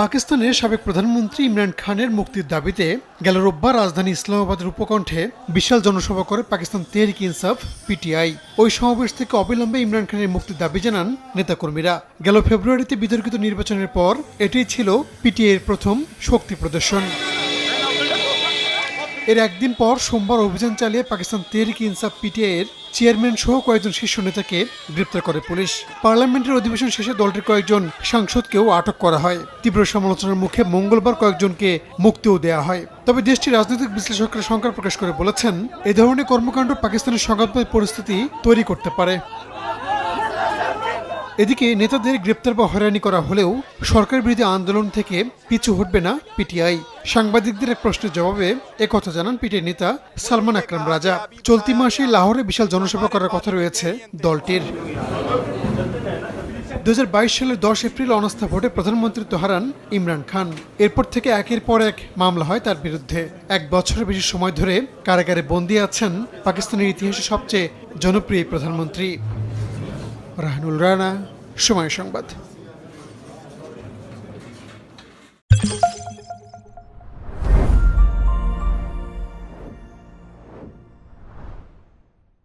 পাকিস্তানের সাবেক প্রধানমন্ত্রী ইমরান খানের মুক্তির দাবিতে গেল রোববার রাজধানী ইসলামাবাদের উপকণ্ঠে বিশাল জনসভা করে পাকিস্তান তেহরিক ইনসাফ, পিটিআই। ওই সমাবেশ থেকে অবিলম্বে ইমরান খানের মুক্তির দাবি জানান নেতাকর্মীরা। গেল ফেব্রুয়ারিতে বিতর্কিত নির্বাচনের পর এটি ছিল পিটিআইয়ের প্রথম শক্তি প্রদর্শন। এর একদিন পর সোমবার অভিযান চালিয়ে পাকিস্তান তেহরিক ইনসাফ পিটিআই এর চেয়ারম্যান সহ কয়েকজন শীর্ষ নেতাকে গ্রেপ্তার করে পুলিশ। পার্লামেন্টের অধিবেশন শেষে দলটির কয়েকজন সাংসদকেও আটক করা হয়। তীব্র সমালোচনার মুখে মঙ্গলবার কয়েকজনকে মুক্তিও দেওয়া হয়। তবে দেশটির রাজনৈতিক বিশ্লেষকরা শঙ্কা প্রকাশ করে বলেছেন, এ ধরনের কর্মকাণ্ড পাকিস্তানের সংঘাতময় পরিস্থিতি তৈরি করতে পারে। এদিকে নেতাদের গ্রেপ্তার বা হয়রানি করা হলেও সরকার বিরোধী আন্দোলন থেকে পিছু হটবে না পিটিআই। সাংবাদিকদের এক প্রশ্নের জবাবে একথা জানান পিটিআই নেতা সালমান আকরাম রাজা। চলতি মাসে লাহোরে বিশাল জনসভা করার কথা রয়েছে দলটির। দু হাজার বাইশ সালের দশ এপ্রিল অনাস্থা ভোটে প্রধানমন্ত্রীত্ব হারান ইমরান খান। এরপর থেকে একের পর এক মামলা হয় তার বিরুদ্ধে। এক বছরের বেশি সময় ধরে কারাগারে বন্দী আছেন পাকিস্তানের ইতিহাসে সবচেয়ে জনপ্রিয় প্রধানমন্ত্রী। রাহানুল রানা সময় সংবাদ।